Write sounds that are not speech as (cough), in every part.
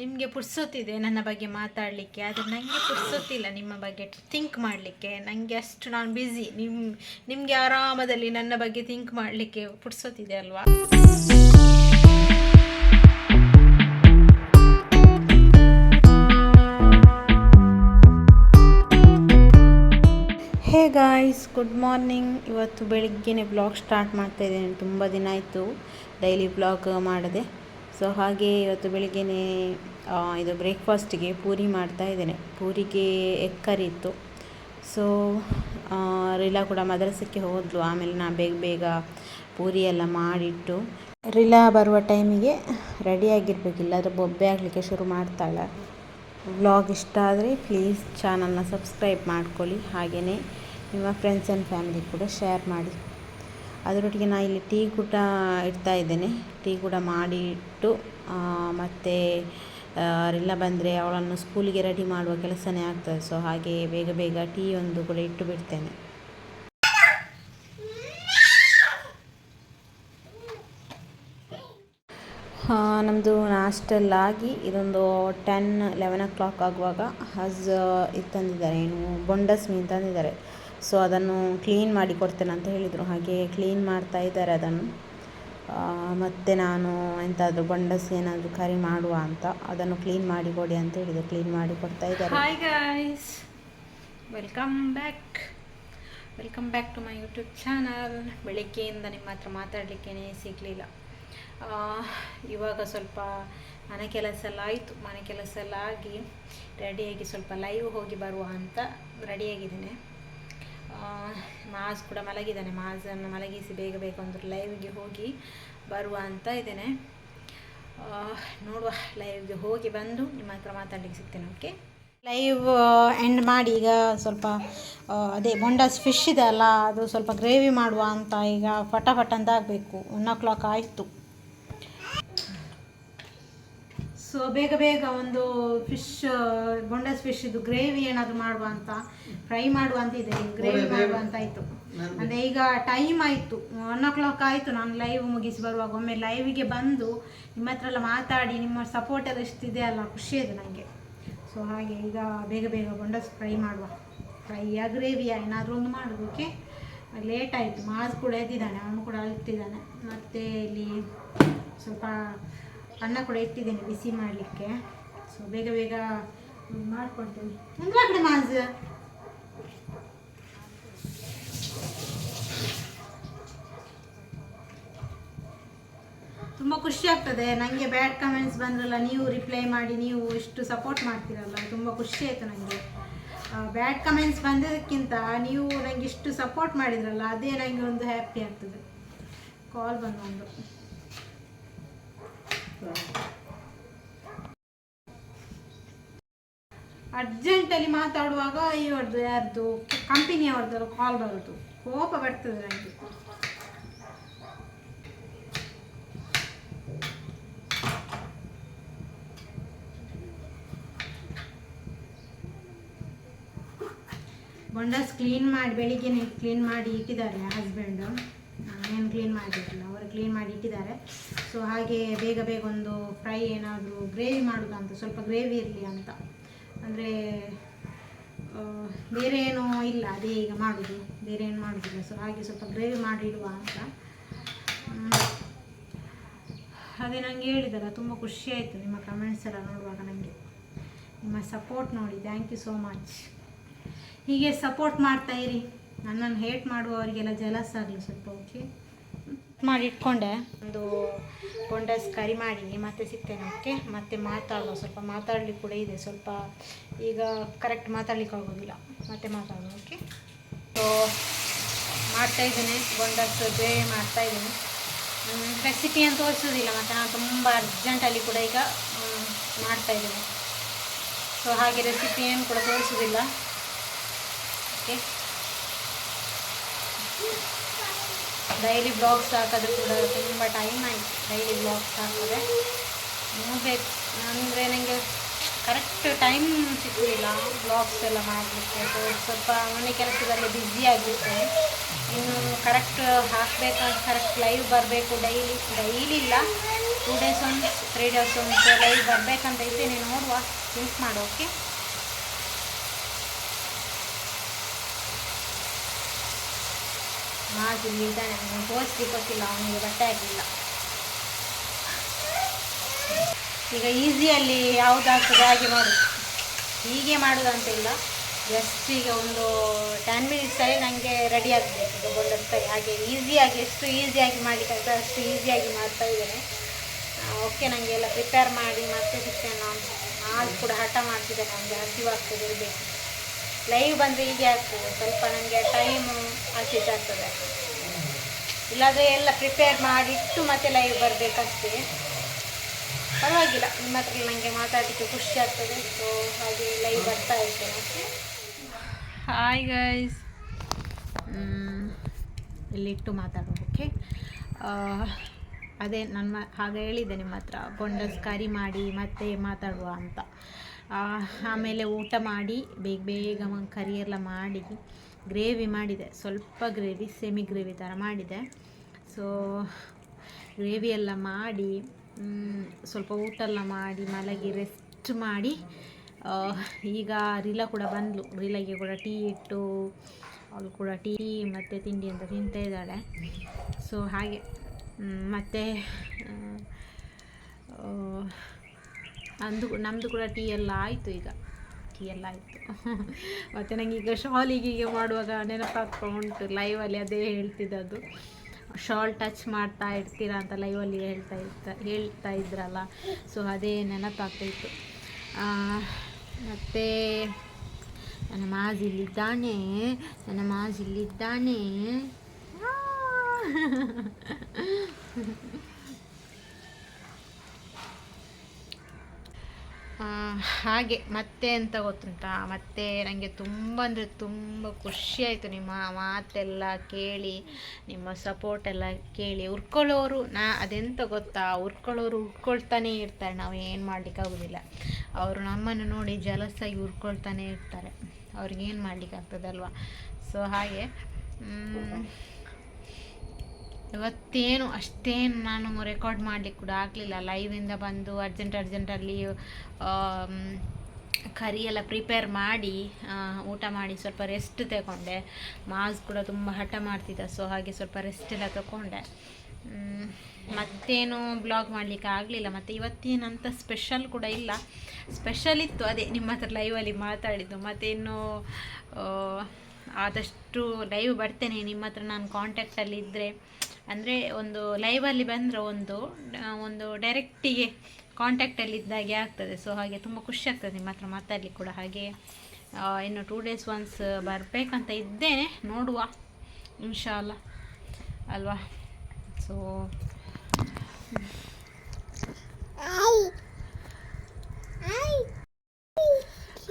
ನಿಮಗೆ ಪುರ್ಸೊತ್ತಿದೆ ನನ್ನ ಬಗ್ಗೆ ಮಾತಾಡಲಿಕ್ಕೆ, ಆದರೆ ನನಗೆ ಪುರ್ಸೊತ್ತಿಲ್ಲ ನಿಮ್ಮ ಬಗ್ಗೆ ಥಿಂಕ್ ಮಾಡಲಿಕ್ಕೆ. ನನಗೆ ಅಷ್ಟು ನಾನು ಬ್ಯುಸಿ ನಿಮ್ಮ ನಿಮಗೆ ಆರಾಮದಲ್ಲಿ ನನ್ನ ಬಗ್ಗೆ ಥಿಂಕ್ ಮಾಡಲಿಕ್ಕೆ ಪುರ್ಸೊತ್ತಿದೆ ಅಲ್ವಾ? ಹೇ ಗಾಯ್ಸ್ ಗುಡ್ ಮಾರ್ನಿಂಗ್ ಇವತ್ತು ಬೆಳಿಗ್ಗೆನೆ ಬ್ಲಾಗ್ ಸ್ಟಾರ್ಟ್ ಮಾಡ್ತಾ ಇದ್ದೇನೆ. ತುಂಬ ದಿನ ಆಯಿತು. ಡೈಲಿ ಬ್ಲಾಗ್ ಮಾಡದೆ. ಸೊ ಹಾಗೆ ಇವತ್ತು ಬೆಳಿಗ್ಗೆ ಇದು ಬ್ರೇಕ್ಫಾಸ್ಟಿಗೆ ಪೂರಿ ಮಾಡ್ತಾ ಇದ್ದೇನೆ. ಪೂರಿಗೆ ಎಗ್ ಕರಿ ಇತ್ತು. ಸೊ ರಿಲಾ ಕೂಡ ಮದ್ರಸಕ್ಕೆ ಹೋದ್ಲು. ಆಮೇಲೆ ನಾನು ಬೇಗ ಬೇಗ ಪೂರಿ ಎಲ್ಲ ಮಾಡಿಟ್ಟು, ರಿಲಾ ಬರುವ ಟೈಮಿಗೆ ರೆಡಿಯಾಗಿರ್ಬೇಕು ಆದರೆ ಬೊಬ್ಬೆ ಆಗಲಿಕ್ಕೆ ಶುರು ಮಾಡ್ತಾಳೆ. ವ್ಲಾಗ್ ಇಷ್ಟ ಆದರೆ ಪ್ಲೀಸ್ ಚಾನಲ್ನ ಸಬ್ಸ್ಕ್ರೈಬ್ ಮಾಡ್ಕೊಳ್ಳಿ. ಹಾಗೆಯೇ ನಿಮ್ಮ ಫ್ರೆಂಡ್ಸ್ ಆ್ಯಂಡ್ ಫ್ಯಾಮಿಲಿ ಕೂಡ ಶೇರ್ ಮಾಡಿ. ಅದರೊಟ್ಟಿಗೆ ನಾನು ಇಲ್ಲಿ ಟೀ ಕೂಡ ಇಡ್ತಾ ಇದ್ದೇನೆ. ಟೀ ಕೂಡ ಮಾಡಿಟ್ಟು ಮತ್ತು ಅವರೆಲ್ಲ ಬಂದರೆ ಅವಳನ್ನು ಸ್ಕೂಲಿಗೆ ರೆಡಿ ಮಾಡುವ ಕೆಲಸನೇ ಆಗ್ತದೆ. ಸೊ ಹಾಗೆ ಬೇಗ ಬೇಗ ಟೀ ಒಂದು ಕೂಡ ಇಟ್ಟು ಬಿಡ್ತೇನೆ. ನಮ್ಮದು ನಾಷ್ಟೆಲ್ಲ ಆಗಿ ಇದೊಂದು ಟೆನ್ ಲೆವೆನ್ ಓ ಕ್ಲಾಕ್ ಆಗುವಾಗ ಹಸ್ ಇದು ತಂದಿದ್ದಾರೆ. ಏನು ಬೊಂಡಸ್ ಮೀನು ತಂದಿದ್ದಾರೆ. ಸೊ ಅದನ್ನು ಕ್ಲೀನ್ ಮಾಡಿ ಕೊಡ್ತೇನೆ ಅಂತ ಹೇಳಿದರು. ಹಾಗೆ ಕ್ಲೀನ್ ಮಾಡ್ತಾ ಇದ್ದಾರೆ ಅದನ್ನು. ಮತ್ತು ನಾನು ಎಂತಾದರೂ ಬಂಡಸ್ ಏನಾದರೂ ಕರಿ ಮಾಡುವ ಅಂತ ಅದನ್ನು ಕ್ಲೀನ್ ಮಾಡಿ ಕೊಡಿ ಅಂತ ಹೇಳಿದೆ ಕ್ಲೀನ್ ಮಾಡಿ ಕೊಡ್ತಾ ಇದ್ದಾರೆ. Hi guys welcome back welcome back to my YouTube channel ಬೆಳಿಗ್ಗೆಯಿಂದ ನಿಮ್ಮ ಹತ್ರ ಮಾತಾಡಲಿಕ್ಕೇ ಸಿಗಲಿಲ್ಲ. ಇವಾಗ ಸ್ವಲ್ಪ ಮನೆ ಕೆಲಸ ಎಲ್ಲ ಆಯಿತು. ಮನೆ ಕೆಲಸ ಎಲ್ಲ ಆಗಿ ರೆಡಿಯಾಗಿ ಸ್ವಲ್ಪ ಲೈವ್ ಹೋಗಿ ಬರುವ ಅಂತ ರೆಡಿಯಾಗಿದ್ದೇನೆ ಮಾಸ್ ಕೂಡ ಮಲಗಿದ್ದಾನೆ. ಮಾಸನ್ನು ಮಲಗಿಸಿ ಬೇಗ ಬೇಗ ಒಂದು ಲೈವ್ಗೆ ಹೋಗಿ ಬರುವ ಅಂತ ಇದ್ದೇನೆ. ನೋಡುವ ಲೈವ್ಗೆ ಹೋಗಿ ಬಂದು ನಿಮ್ಮ ಹತ್ರ ಮಾತಾಡಲಿಕ್ಕೆ ಸಿಗ್ತೇನೆ ಓಕೆ ಲೈವ್ ಎಂಡ್ ಮಾಡಿ ಈಗ ಸ್ವಲ್ಪ ಅದೇ ಬೊಂಡಾಸ್ ಫಿಶ್ ಇದೆ ಅಲ್ಲ, ಅದು ಸ್ವಲ್ಪ ಗ್ರೇವಿ ಮಾಡುವ ಅಂತ ಈಗ ಫಟಾಫಟ್ ಅಂತ ಆಗಬೇಕು ಒನ್ ಓ ಕ್ಲಾಕ್ ಆಯಿತು. ಸೊ ಬೇಗ ಬೇಗ ಒಂದು ಫಿಶ್ ಬೊಂಡಸ್ ಫಿಶ್ ಇದು ಗ್ರೇವಿ ಏನಾದರೂ ಮಾಡುವ ಅಂತ ಫ್ರೈ ಮಾಡುವ ಅಂತ ಇದೆ. ಗ್ರೇವಿ ಮಾಡುವ ಅಂತ ಆಯಿತು. ಅಂದರೆ ಈಗ ಟೈಮ್ ಆಯಿತು. ಒನ್ ಓ ಕ್ಲಾಕ್ ಆಯಿತು ನಾನು ಲೈವ್ ಮುಗಿಸಿ ಬರುವಾಗ. ಒಮ್ಮೆ ಲೈವಿಗೆ ಬಂದು ನಿಮ್ಮ ಹತ್ರ ಎಲ್ಲ ಮಾತಾಡಿ ನಿಮ್ಮ ಸಪೋರ್ಟ್ ಎಲ್ಲ ಇಷ್ಟಿದೆ ಅಲ್ಲ ಖುಷಿ ಇದೆ ನನಗೆ ಸೊ ಹಾಗೆ ಈಗ ಬೇಗ ಬೇಗ ಬೊಂಡಸ್ ಫ್ರೈ ಮಾಡುವ. ಫ್ರೈಯಾ ಗ್ರೇವಿಯ ಏನಾದರೂ ಒಂದು ಮಾಡೋದು ಓಕೆ ಲೇಟ್ ಆಯಿತು. ಮಾಸ್ ಕೂಡ ಎದ್ದಿದ್ದಾನೆ ಅವನು ಕೂಡ ಅಳ್ತಿದ್ದಾನೆ ಮತ್ತು ಇಲ್ಲಿ ಸ್ವಲ್ಪ ಅನ್ನ ಕೂಡ ಇಟ್ಟಿದ್ದೇನೆ ಬಿಸಿ ಮಾಡಲಿಕ್ಕೆ. ಸೊ ಬೇಗ ಬೇಗ ಮಾಡ್ಕೊಡ್ತೀನಿ. ಅಂದ್ರೆ ಕಡೆ ಮಾಸ್? ತುಂಬ ಖುಷಿ ಆಗ್ತದೆ. ನನಗೆ ಬ್ಯಾಡ್ ಕಮೆಂಟ್ಸ್ ಬಂದ್ರಲ್ಲ, ನೀವು ರಿಪ್ಲೈ ಮಾಡಿ, ನೀವು ಇಷ್ಟು ಸಪೋರ್ಟ್ ಮಾಡ್ತೀರಲ್ಲ, ತುಂಬ ಖುಷಿ ಆಯಿತು ನನಗೆ ಬ್ಯಾಡ್ ಕಮೆಂಟ್ಸ್ ಬಂದದಕ್ಕಿಂತ ನೀವು ನನಗೆ ಇಷ್ಟು ಸಪೋರ್ಟ್ ಮಾಡಿದ್ರಲ್ಲ, ಅದೇ ನನಗೆ ಒಂದು ಹ್ಯಾಪಿ ಆಗ್ತದೆ. ಕಾಲ್ ಬಂದು ಒಂದು. ಅರ್ಜೆಂಟಲ್ಲಿ ಮಾತಾಡುವಾಗ ಇವ್ರದ್ದು ಯಾರ್ದು? ಕಂಪನಿಯವ್ರದ್ದು ಕಾಲ್ ಬರೋದು ಕೋಪ ಬರ್ತದೆ ನನಗೆ ಬೊಂಡಸ್ ಕ್ಲೀನ್ ಮಾಡಿ, ಬೆಳಿಗ್ಗೆನೆ ಕ್ಲೀನ್ ಮಾಡಿ ಇಟ್ಟಿದ್ದಾರೆ ಹಸ್ಬೆಂಡು ನಾನೇನು ಕ್ಲೀನ್ ಮಾಡಿಟ್ಟಿಲ್ಲ ಅವರು ಕ್ಲೀನ್ ಮಾಡಿ ಇಟ್ಟಿದ್ದಾರೆ. ಸೊ ಹಾಗೆ ಬೇಗ ಬೇಗ ಒಂದು ಫ್ರೈ ಏನಾದರೂ ಗ್ರೇವಿ ಮಾಡೋದು ಅಂತ, ಸ್ವಲ್ಪ ಗ್ರೇವಿ ಇರಲಿ ಅಂತ. ಅಂದರೆ ಬೇರೆ ಏನೂ ಇಲ್ಲ, ಅದೇ ಈಗ ಮಾಡೋದು. ಬೇರೆ ಏನು ಮಾಡೋದಿಲ್ಲ. ಸೊ ಹಾಗೆ ಸ್ವಲ್ಪ ಗ್ರೇವಿ ಮಾಡಿಡುವ ಅಂತ. ಅದೇ ನನಗೆ ಹೇಳಿದಲ್ಲ, ತುಂಬ ಖುಷಿ ಆಯಿತು ನಿಮ್ಮ ಕಮೆಂಟ್ಸ್ ಎಲ್ಲ ನೋಡುವಾಗ ನನಗೆ ನಿಮ್ಮ ಸಪೋರ್ಟ್ ನೋಡಿ ಥ್ಯಾಂಕ್ ಯು ಸೋ ಮಚ್ ಹೀಗೆ ಸಪೋರ್ಟ್ ಮಾಡ್ತಾ ಇರಿ. ನನ್ನನ್ನು ಹೇಟ್ ಮಾಡುವವರಿಗೆಲ್ಲ ಜಲಸ್ ಆಗಲಿ ಸ್ವಲ್ಪ ಓಕೆ ಮಾಡಿ ಇಟ್ಕೊಂಡೆ. ಒಂದು ಪೊಂಡಸ್ ಕರಿ ಮಾಡಿ ಮತ್ತೆ ಸಿಗ್ತೇನೆ ಓಕೆ ಮತ್ತೆ ಮಾತಾಡುವ. ಸ್ವಲ್ಪ ಮಾತಾಡ್ಲಿಕ್ಕೆ ಕೂಡ ಇದೆ. ಸ್ವಲ್ಪ ಈಗ ಕರೆಕ್ಟ್ ಮಾತಾಡ್ಲಿಕ್ಕೆ ಆಗೋದಿಲ್ಲ. ಮತ್ತೆ ಮಾತಾಡುವ ಓಕೆ ಸೊ ಮಾಡ್ತಾ ಇದ್ದೇನೆ. ಪೊಂಡಸ್ ಮಾಡ್ತಾ ಇದ್ದೇನೆ. ರೆಸಿಪಿ ಅಂತ ತೋರಿಸೋದಿಲ್ಲ. ಮತ್ತು ನಾನು ತುಂಬ ಅರ್ಜೆಂಟಲ್ಲಿ ಕೂಡ ಈಗ ಮಾಡ್ತಾಯಿದ್ದೇನೆ ಸೊ ಹಾಗೆ ರೆಸಿಪಿ ಏನು ಕೂಡ ತೋರಿಸೋದಿಲ್ಲ. ಓಕೆ ಡೈಲಿ ಬ್ಲಾಗ್ಸ್ ಹಾಕೋದು ಕೂಡ ತುಂಬ ಟೈಮ್ ಆಯಿತು. ಡೈಲಿ ಬ್ಲಾಗ್ಸ್ ಹಾಕಿದ್ರೆ ನೋಡಬೇಕು. ಅಂದರೆ ನನಗೆ ಕರೆಕ್ಟ್ ಟೈಮ್ ಸಿಗ್ತಿಲ್ಲ ಬ್ಲಾಗ್ಸ್ ಎಲ್ಲ ಮಾಡಲಿಕ್ಕೆ. ಸೊ ಸ್ವಲ್ಪ ಮನೆ ಕೆಲಸದಲ್ಲಿ ಬ್ಯುಸಿ ಆಗಿರ್ತೇನೆ ಇನ್ನು ಕರೆಕ್ಟ್ ಹಾಕಬೇಕಾದ್ರೆ ಕರೆಕ್ಟ್ ಲೈವ್ ಬರಬೇಕು ಡೈಲಿ ಡೈಲಿ ಇಲ್ಲ. ಟೂ ಡೇಸ್ ಒಂದು ತ್ರೀ ಡೇಸ್ ಒಂದು ಲೈವ್ ಬರಬೇಕಂತ ಇದ್ದೇನೆ. ನೋಡುವ. ಥಿಂಕ್ ಮಾಡು ಇಲ್ಲಿ ಇದ್ದಾನೆ ನಾನು ಗೊತ್ತಿಲ್ಲ ಅವನಿಗೆ ಬಟ್ಟೆ ಆಗಲಿಲ್ಲ ಈಗ ಈಸಿಯಲ್ಲಿ ಯಾವುದಾಗ್ತದೆ ಹಾಗೆ ಮಾಡೋದು ಹೀಗೆ ಮಾಡೋದಂತಿಲ್ಲ. ಜಸ್ಟ್ ಈಗ ಒಂದು ಟೆನ್ ಮಿನಿಟ್ಸಲ್ಲಿ ನನಗೆ ರೆಡಿ ಆಗಬೇಕು. ಈಗ ಬೊಂಡಸ್ಕಾಯಿ ಹಾಗೆ ಈಸಿಯಾಗಿ, ಎಷ್ಟು ಈಸಿಯಾಗಿ ಮಾಡಲಿಕ್ಕೆ ಆಗ್ತದೆ ಅಷ್ಟು ಈಸಿಯಾಗಿ ಮಾಡ್ತಾ ಇದ್ದೇನೆ. ಓಕೆ ನನಗೆ ಎಲ್ಲ ಪ್ರಿಪೇರ್ ಮಾಡಿ ಮತ್ತೆ ಸಿಗ್ತೇನೆ ನಾನು. ಹಾಲು ಕೂಡ ಹಠ ಮಾಡ್ತಿದ್ದೆ ನನಗೆ ಹಸಿವಾಗ್ತದೆ ಇರಬೇಕು. ಲೈವ್ ಬಂದರೆ ಈಗ ಆಗ್ತದೆ. ಸ್ವಲ್ಪ ನನಗೆ ಟೈಮು ಆಗ್ತದೆ. ಇಲ್ಲಾದರೆ ಎಲ್ಲ ಪ್ರಿಪೇರ್ ಮಾಡಿಟ್ಟು ಮತ್ತೆ ಲೈವ್ ಬರಬೇಕಷ್ಟೇ. ಪರವಾಗಿಲ್ಲ. ನಿಮ್ಮ ಹತ್ರ ನನಗೆ ಮಾತಾಡಲಿಕ್ಕೆ ಖುಷಿ ಆಗ್ತದೆ. ಸೊ ಹಾಗೆ ಲೈವ್ ಬರ್ತಾ ಇರ್ತೇನೆ ಹಾಯ್ ಗೈಸ್ ಇಲ್ಲಿಟ್ಟು ಮಾತಾಡೋದು ಓಕೆ ಅದೇ ನನ್ನ ಹಾಗೆ ಹೇಳಿದ್ದೆ ನಿಮ್ಮ ಹತ್ರ. ಬೊಂಡಸ್ ಕರಿ ಮಾಡಿ ಮತ್ತೆ ಮಾತಾಡುವ ಅಂತ. ಆಮೇಲೆ ಊಟ ಮಾಡಿ, ಬೇಗ ಬೇಗ ಕರಿ ಎಲ್ಲ ಮಾಡಿ, ಗ್ರೇವಿ ಮಾಡಿದೆ. ಸ್ವಲ್ಪ ಗ್ರೇವಿ, ಸೆಮಿ ಗ್ರೇವಿ ಥರ ಮಾಡಿದೆ. ಸೊ ಗ್ರೇವಿ ಎಲ್ಲ ಮಾಡಿ ಸ್ವಲ್ಪ ಊಟ ಎಲ್ಲ ಮಾಡಿ, ಮಲಗಿ ರೆಸ್ಟ್ ಮಾಡಿ ಈಗ ರೀಲಾ ಕೂಡ ಬಂದಳು ರೀಲಾಗೆ ಕೂಡ ಟೀ ಇಟ್ಟು, ಅವಳು ಕೂಡ ಟೀ, ಮತ್ತು ತಿಂಡಿ ಅಂತ ತಿಂತಾ ಇದ್ದಾಳೆ. ಸೊ ಹಾಗೆ. ಮತ್ತು ಅಂದು ನಮ್ಮದು ಕೂಡ ಟೀ ಎಲ್ಲ ಆಯಿತು ಈಗ. ಟೀ ಎಲ್ಲ ಆಯಿತು. (laughs) ಮತ್ತು ನನಗೆ ಈಗ ಶಾಲಿಗೆ ಮಾಡುವಾಗ ನೆನಪಾಗ್ತಾ ಉಂಟು ಲೈವಲ್ಲಿ ಅದೇ ಹೇಳ್ತಿದ್ದದ್ದು. ಶಾಲ್ ಟಚ್ ಮಾಡ್ತಾ ಇರ್ತೀರಾ ಅಂತ ಲೈವಲ್ಲಿ ಹೇಳ್ತಾ ಇರ್ತ, ಹೇಳ್ತಾ ಇದ್ರಲ್ಲ. ಸೊ ಅದೇ ನೆನಪಾಗ್ತಾಯಿತ್ತು ಮತ್ತು ನನ್ನ ಮಾಜ್ ಇಲ್ಲಿದ್ದಾನೆ, ನನ್ನ ಮಾಜ್ ಇಲ್ಲಿದ್ದಾನೆ. (laughs) ಹಾಗೆ ಮತ್ತೆ ಅಂತ ಗೊತ್ತುಂಟಾ? ಮತ್ತೆ ನನಗೆ ತುಂಬ ಅಂದರೆ ತುಂಬ ಖುಷಿಯಾಯಿತು ನಿಮ್ಮ ಮಾತೆಲ್ಲ ಕೇಳಿ, ನಿಮ್ಮ ಸಪೋರ್ಟ್ ಎಲ್ಲ ಕೇಳಿ. ಉರ್ಕೊಳ್ಳೋರು ನಾ ಅದೆಂತ ಗೊತ್ತಾ? ಉರ್ಕೊಳ್ಳೋರು ಉರ್ಕೊಳ್ತಾನೆ ಇರ್ತಾರೆ. ನಾವು ಏನು ಮಾಡಲಿಕ್ಕಾಗೋದಿಲ್ಲ ಅವರು ನಮ್ಮನ್ನು ನೋಡಿ ಜಲಸಾಗಿ ಉರ್ಕೊಳ್ತಾನೆ ಇರ್ತಾರೆ. ಅವ್ರಿಗೇನು ಮಾಡಲಿಕ್ಕಾಗ್ತದಲ್ವ ಸೊ ಹಾಗೆ ಇವತ್ತೇನು ಅಷ್ಟೇನು ನಾನು ರೆಕಾರ್ಡ್ ಮಾಡಲಿಕ್ಕೆ ಕೂಡ ಆಗಲಿಲ್ಲ. ಲೈವಿಂದ ಬಂದು ಅರ್ಜೆಂಟ್ ಅರ್ಜೆಂಟಲ್ಲಿ ಕರಿ ಎಲ್ಲ ಪ್ರಿಪೇರ್ ಮಾಡಿ ಊಟ ಮಾಡಿ ಸ್ವಲ್ಪ ರೆಸ್ಟ್ ತಗೊಂಡೆ. ಮಾಸ್ ಕೂಡ ತುಂಬ ಹಠ ಮಾಡ್ತಿದ್ದ ಸೊ ಹಾಗೆ ಸ್ವಲ್ಪ ರೆಸ್ಟ್ ಎಲ್ಲ ತಗೊಂಡೆ. ಮತ್ತೇನು ಬ್ಲಾಗ್ ಮಾಡಲಿಕ್ಕೆ ಆಗಲಿಲ್ಲ. ಮತ್ತು ಇವತ್ತೇನಂತ ಸ್ಪೆಷಲ್ ಕೂಡ ಇಲ್ಲ. ಸ್ಪೆಷಲ್ ಇತ್ತು ಅದೇ ನಿಮ್ಮ ಹತ್ರ ಲೈವಲ್ಲಿ ಮಾತಾಡಿದ್ದು. ಮತ್ತು ಇನ್ನು ಆ, ಆದಷ್ಟು ಲೈವ್ ಬರ್ತೇನೆ. ನಿಮ್ಮ ಹತ್ರ ನಾನು ಕಾಂಟ್ಯಾಕ್ಟಲ್ಲಿ ಇದ್ದರೆ ಅಂದರೆ ಒಂದು ಲೈವಲ್ಲಿ ಬಂದರೆ ಒಂದು ಒಂದು ಡೈರೆಕ್ಟಿಗೆ ಕಾಂಟ್ಯಾಕ್ಟಲ್ಲಿ ಇದ್ದಾಗೆ ಆಗ್ತದೆ. ಸೊ ಹಾಗೆ ತುಂಬ ಖುಷಿ ಆಗ್ತದೆ ನಿಮ್ಮ ಹತ್ರ ಮಾತಾಡ್ಲಿಕ್ಕೆ ಕೂಡ. ಹಾಗೆ ಇನ್ನು ಟೂ ಡೇಸ್ ಒನ್ಸ್ ಬರಬೇಕಂತ ಇದ್ದೇನೆ. ನೋಡುವ. ಇನ್ಶಾಲ್ಲ ಅಲ್ವಾ? ಸೊ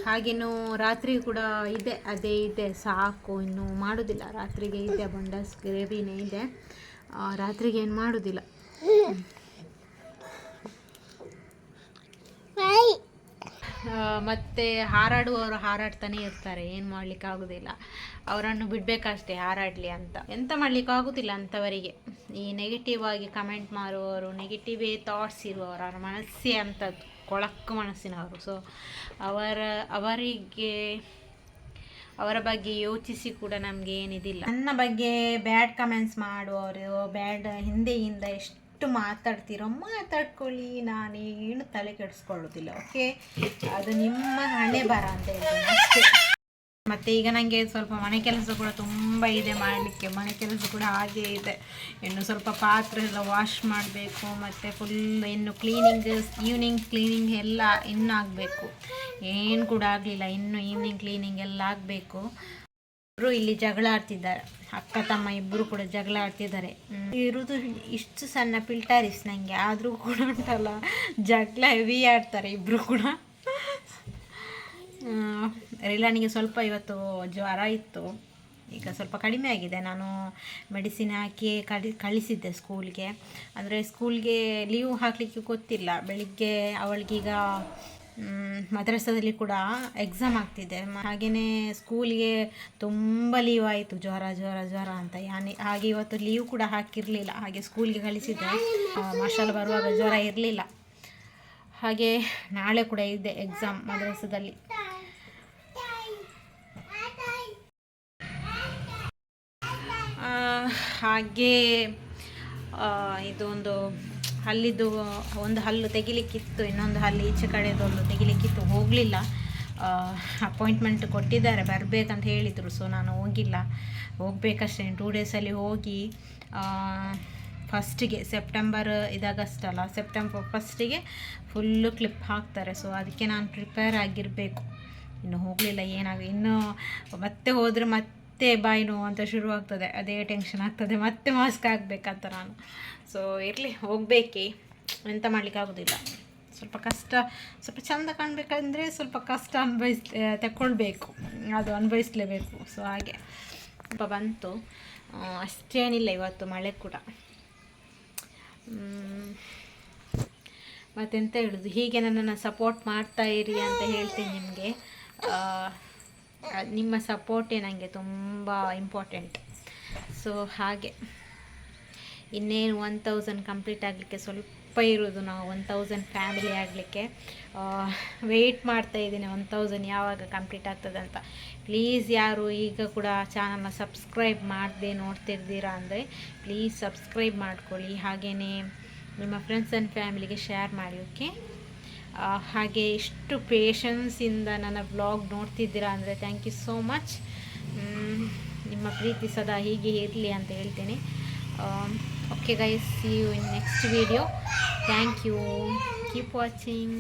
ಹಾಗೇನು ರಾತ್ರಿ ಕೂಡ ಇದೆ. ಅದೇ ಇದೆ. ಸಾಕು. ಇನ್ನು ಮಾಡೋದಿಲ್ಲ. ರಾತ್ರಿಗೆ ಇದೆ. ಬಂಡಸ್ ಗ್ರೇವಿನೇ ಇದೆ. ರಾತ್ರಿಗೆ ಏನು ಮಾಡೋದಿಲ್ಲ. ಮತ್ತೆ ಹಾರಾಡುವವರು ಹಾರಾಡ್ತಾನೆ ಇರ್ತಾರೆ, ಏನು ಮಾಡ್ಲಿಕ್ಕೆ ಆಗೋದಿಲ್ಲ ಅವರನ್ನು ಬಿಡಬೇಕಷ್ಟೇ ಹಾರಾಡಲಿ ಅಂತ. ಎಂತ ಮಾಡ್ಲಿಕ್ಕೆ ಆಗೋದಿಲ್ಲ ಅಂಥವರಿಗೆ ಈ ನೆಗೆಟಿವ್ ಆಗಿ ಕಮೆಂಟ್ ಮಾಡುವವರು ನೆಗೆಟಿವೇ ಥಾಟ್ಸ್ ಇರುವವರು, ಅವರ ಮನಸ್ಸೇ ಅಂಥದ್ದು ಕೊಳಕು ಮನಸ್ಸಿನವರು. ಸೊ ಅವರ, ಅವರಿಗೆ ಅವರ ಬಗ್ಗೆ ಯೋಚಿಸಿ ಕೂಡ ನಮಗೆ ಏನಿದಿಲ್ಲ ನನ್ನ ಬಗ್ಗೆ ಬ್ಯಾಡ್ ಕಮೆಂಟ್ಸ್ ಮಾಡುವವರು ಬ್ಯಾಡ್ ಹಿಂದೆಯಿಂದ ಎಷ್ಟು ಮಾತಾಡ್ತೀರೋ ಮಾತಾಡ್ಕೊಳ್ಳಿ. ನಾನೇನು ತಲೆ ಕೆಡಿಸ್ಕೊಳ್ಳೋದಿಲ್ಲ ಓಕೆ ಅದು ನಿಮ್ಮ ಹಣೆ ಬರ ಅಂತ ಹೇಳ್ತೀನಿ. ಮತ್ತು ಈಗ ನನಗೆ ಸ್ವಲ್ಪ ಮನೆ ಕೆಲಸ ಕೂಡ ತುಂಬ ಇದೆ ಮಾಡಲಿಕ್ಕೆ. ಮನೆ ಕೆಲಸ ಕೂಡ ಹಾಗೇ ಇದೆ. ಇನ್ನು ಸ್ವಲ್ಪ ಪಾತ್ರೆ ಎಲ್ಲ ವಾಶ್ ಮಾಡಬೇಕು, ಮತ್ತು ಫುಲ್ ಇನ್ನು ಕ್ಲೀನಿಂಗ್ ಈವ್ನಿಂಗ್ ಕ್ಲೀನಿಂಗ್ ಎಲ್ಲ ಇನ್ನೂ ಆಗಬೇಕು. ಏನು ಕೂಡ ಆಗಲಿಲ್ಲ. ಇನ್ನು ಈವ್ನಿಂಗ್ ಕ್ಲೀನಿಂಗ್ ಎಲ್ಲ ಆಗಬೇಕು. ಇಬ್ಬರು ಇಲ್ಲಿ ಜಗಳ ಆಡ್ತಿದ್ದಾರೆ. ಅಕ್ಕ, ತಮ್ಮ ಇಬ್ಬರು ಕೂಡ ಜಗಳ ಆಡ್ತಿದ್ದಾರೆ. ಇರುವುದು ಇಷ್ಟು ಸಣ್ಣ ಪಿಲ್ಟಾರಿಸ್ ನನಗೆ ಆದರೂ ಕೂಡ ಉಂಟಲ್ಲ. ಜಗಳ ಹೆವಿ ಆಡ್ತಾರೆ ಇಬ್ಬರು ಕೂಡ. ರಿಲಾನಿಗೆ ಸ್ವಲ್ಪ ಇವತ್ತು ಜ್ವರ ಇತ್ತು. ಈಗ ಸ್ವಲ್ಪ ಕಡಿಮೆ ಆಗಿದೆ. ನಾನು ಮೆಡಿಸಿನ್ ಹಾಕಿ ಕಳಿ, ಕಳಿಸಿದ್ದೆ ಸ್ಕೂಲ್ಗೆ ಅಂದರೆ ಸ್ಕೂಲ್ಗೆ ಲೀವ್ ಹಾಕಲಿಕ್ಕೆ ಗೊತ್ತಿಲ್ಲ. ಬೆಳಿಗ್ಗೆ ಅವಳಿಗೀಗ ಮದ್ರಸದಲ್ಲಿ ಕೂಡ ಎಕ್ಸಾಮ್ ಆಗ್ತಿದೆ. ಹಾಗೆಯೇ ಸ್ಕೂಲ್ಗೆ ತುಂಬ ಲೀವ್ ಆಯಿತು. ಜ್ವರ ಜ್ವರ ಜ್ವರ ಅಂತ. ಯಾನೆ, ಹಾಗೆ ಇವತ್ತು ಲೀವ್ ಕೂಡ ಹಾಕಿರಲಿಲ್ಲ. ಹಾಗೆ ಸ್ಕೂಲ್ಗೆ ಕಳಿಸಿದ್ದೆ ಮಾರ್ಷಲ್ ಬರುವಾಗ ಜ್ವರ ಇರಲಿಲ್ಲ. ಹಾಗೆ ನಾಳೆ ಕೂಡ ಇದೆ ಎಕ್ಸಾಮ್ ಮದ್ರಸದಲ್ಲಿ. ಹಾಗೆ ಇದೊಂದು ಹಲ್ಲಿದ್ದು ಒಂದು ಹಲ್ಲು ತೆಗಿಲಿಕ್ಕಿತ್ತು, ಇನ್ನೊಂದು ಹಲ್ಲು ಈಚೆ ಕಡೆದೊಂದು ತೆಗಿಲಿಕ್ಕಿತ್ತು, ಹೋಗಲಿಲ್ಲ. ಅಪಾಯಿಂಟ್ಮೆಂಟ್ ಕೊಟ್ಟಿದ್ದಾರೆ, ಬರಬೇಕಂತ ಹೇಳಿದರು ಸೊ ನಾನು ಹೋಗಿಲ್ಲ. ಹೋಗಬೇಕಷ್ಟೇ ಟೂ ಡೇಸಲ್ಲಿ ಹೋಗಿ ಫಸ್ಟಿಗೆ ಸೆಪ್ಟೆಂಬರ್ ಇದಾಗಷ್ಟಲ್ಲ ಸೆಪ್ಟೆಂಬರ್ ಫಸ್ಟಿಗೆ ಫುಲ್ಲು ಕ್ಲಿಪ್ ಹಾಕ್ತಾರೆ ಸೊ ಅದಕ್ಕೆ ನಾನು ಪ್ರಿಪೇರ್ ಆಗಿರಬೇಕು. ಇನ್ನು ಹೋಗಲಿಲ್ಲ, ಏನಾಗ, ಇನ್ನು ಮತ್ತೆ ಹೋದರೆ ಮತ್ತೆ ಬಾಯಿ ನೋವು ಅಂತ ಶುರುವಾಗ್ತದೆ ಅದೇ ಟೆನ್ಷನ್ ಆಗ್ತದೆ. ಮತ್ತೆ ಮಾಸ್ಕ್ ಹಾಕ್ಬೇಕಂತ ನಾನು. ಸೊ ಇರಲಿ, ಹೋಗಬೇಕೇ. ಎಂತ ಮಾಡ್ಲಿಕ್ಕೆ ಆಗೋದಿಲ್ಲ. ಸ್ವಲ್ಪ ಕಷ್ಟ, ಸ್ವಲ್ಪ ಚಂದ ಕಾಣಬೇಕಂದ್ರೆ ಸ್ವಲ್ಪ ಕಷ್ಟ ಅನ್ಭವಿಸ್ ತಗೊಳ್ಬೇಕು ಅದು ಅನುಭವಿಸ್ಲೇಬೇಕು. ಸೊ ಹಾಗೆ. ಸ್ವಲ್ಪ ಬಂತು. ಅಷ್ಟೇನಿಲ್ಲ ಇವತ್ತು ಮಳೆ ಕೂಡ. ಮತ್ತೆಂತ ಹೇಳೋದು? ಹೀಗೆ ನನ್ನನ್ನು ಸಪೋರ್ಟ್ ಮಾಡ್ತಾ ಇರಿ ಅಂತ ಹೇಳ್ತೀನಿ ನಿಮಗೆ. ನಿಮ್ಮ ಸಪೋರ್ಟೇ ನನಗೆ ತುಂಬ ಇಂಪಾರ್ಟೆಂಟ್ ಸೊ ಹಾಗೆ. ಇನ್ನೇನು ಒನ್ ತೌಸಂಡ್ ಕಂಪ್ಲೀಟ್ ಆಗಲಿಕ್ಕೆ ಸ್ವಲ್ಪ ಇರೋದು ನಾವು ಒನ್ ತೌಸಂಡ್ ಫ್ಯಾಮಿಲಿ ಆಗಲಿಕ್ಕೆ. ವೆಯ್ಟ್ ಮಾಡ್ತಾ ಇದ್ದೀನಿ ಒನ್ ತೌಸಂಡ್ ಯಾವಾಗ ಕಂಪ್ಲೀಟ್ ಆಗ್ತದೆ ಅಂತ. ಪ್ಲೀಸ್ ಯಾರು ಈಗ ಕೂಡ ಚಾನಲ್ನ ಸಬ್ಸ್ಕ್ರೈಬ್ ಮಾಡದೆ ನೋಡ್ತಿರ್ತೀರಾ ಅಂದರೆ ಪ್ಲೀಸ್ ಸಬ್ಸ್ಕ್ರೈಬ್ ಮಾಡ್ಕೊಳ್ಳಿ. ಹಾಗೆಯೇ ನಿಮ್ಮ ಫ್ರೆಂಡ್ಸ್ ಆ್ಯಂಡ್ ಫ್ಯಾಮಿಲಿಗೆ ಶೇರ್ ಮಾಡಿ ಓಕೆ ಹಾಗೆ ಇಷ್ಟು ಪೇಷನ್ಸಿಂದ ನನ್ನ ಬ್ಲಾಗ್ ನೋಡ್ತಿದ್ದೀರಾ ಅಂದರೆ ಥ್ಯಾಂಕ್ ಯು ಸೋ ಮಚ್ ನಿಮ್ಮ ಪ್ರೀತಿ ಸದಾ ಹೀಗೆ ಇರಲಿ ಅಂತ ಹೇಳ್ತೇನೆ. Okay guys see you in next video thank you keep watching